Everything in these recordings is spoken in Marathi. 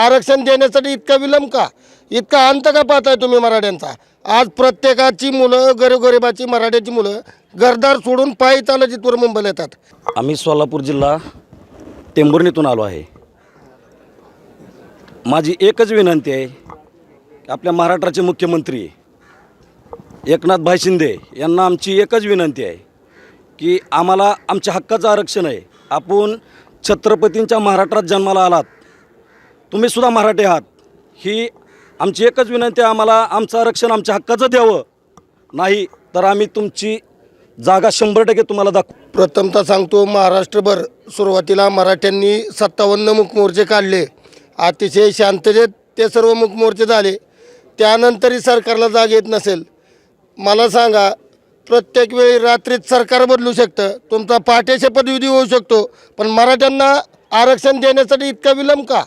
आरक्षण देण्यासाठी इतका विलंब का? इतका अंत का पाहताय तुम्ही मराठ्यांचा? आज प्रत्येकाची मुलं गरीबगरिबाची मराठ्याची मुलं घरदार सोडून पायी चालत इथवर मुंबईला येतात. आम्ही सोलापूर जिल्हा टेंभुर्णीतून आलो आहे. माझी एकच विनंती आहे आपल्या महाराष्ट्राचे मुख्यमंत्री एकनाथ भाई शिंदे यांना आमची एकच विनंती आहे की आम्हाला आमच्या हक्काचं आरक्षण आहे. आपण छत्रपतींच्या महाराष्ट्रात जन्माला आलात तुम्ही सुद्धा मराठी आहात. ही आमची एकच विनंती आहे आम्हाला आमचं आरक्षण आमच्या हक्काचं द्यावं. नाही तर आम्ही तुमची जागा शंभर टक्के तुम्हाला दाखवू. प्रथमतः सांगतो महाराष्ट्रभर सुरुवातीला मराठ्यांनी सत्तावन्न मुखमोर्चे काढले. अतिशय शांततेत ते सर्व मुखमोर्चे झाले. त्यानंतरही सरकारला जाग येत नसेल. मला सांगा प्रत्येक वेळी रात्रीत सरकार बदलू शकतं तुमचा पहाटे शपथविधी होऊ शकतो पण मराठ्यांना आरक्षण देण्यासाठी इतका विलंब का?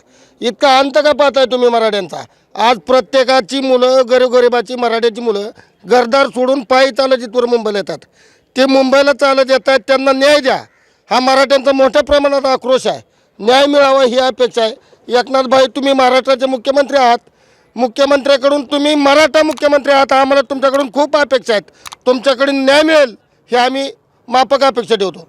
इतका अंत का पाहताय तुम्ही मराठ्यांचा? आज प्रत्येकाची मुलं गरीबगरिबाची मराठ्याची मुलं घरदार सोडून पायी चालत इथवर मुंबईला येतात. ते मुंबईला चालत येत आहेत त्यांना न्याय द्या. हा मराठ्यांचा मोठ्या प्रमाणात आक्रोश आहे. न्याय मिळावा ही अपेक्षा आहे. एकनाथ भाई तुम्ही महाराष्ट्राचे मुख्यमंत्री आहात. मुख्यमंत्र्याकडून तुम्ही मराठा मुख्यमंत्री आहात. आम्हाला तुमच्याकडून खूप अपेक्षा आहेत. तुमच्याकडून न्याय मिळेल हे आम्ही माफक अपेक्षा ठेवतो.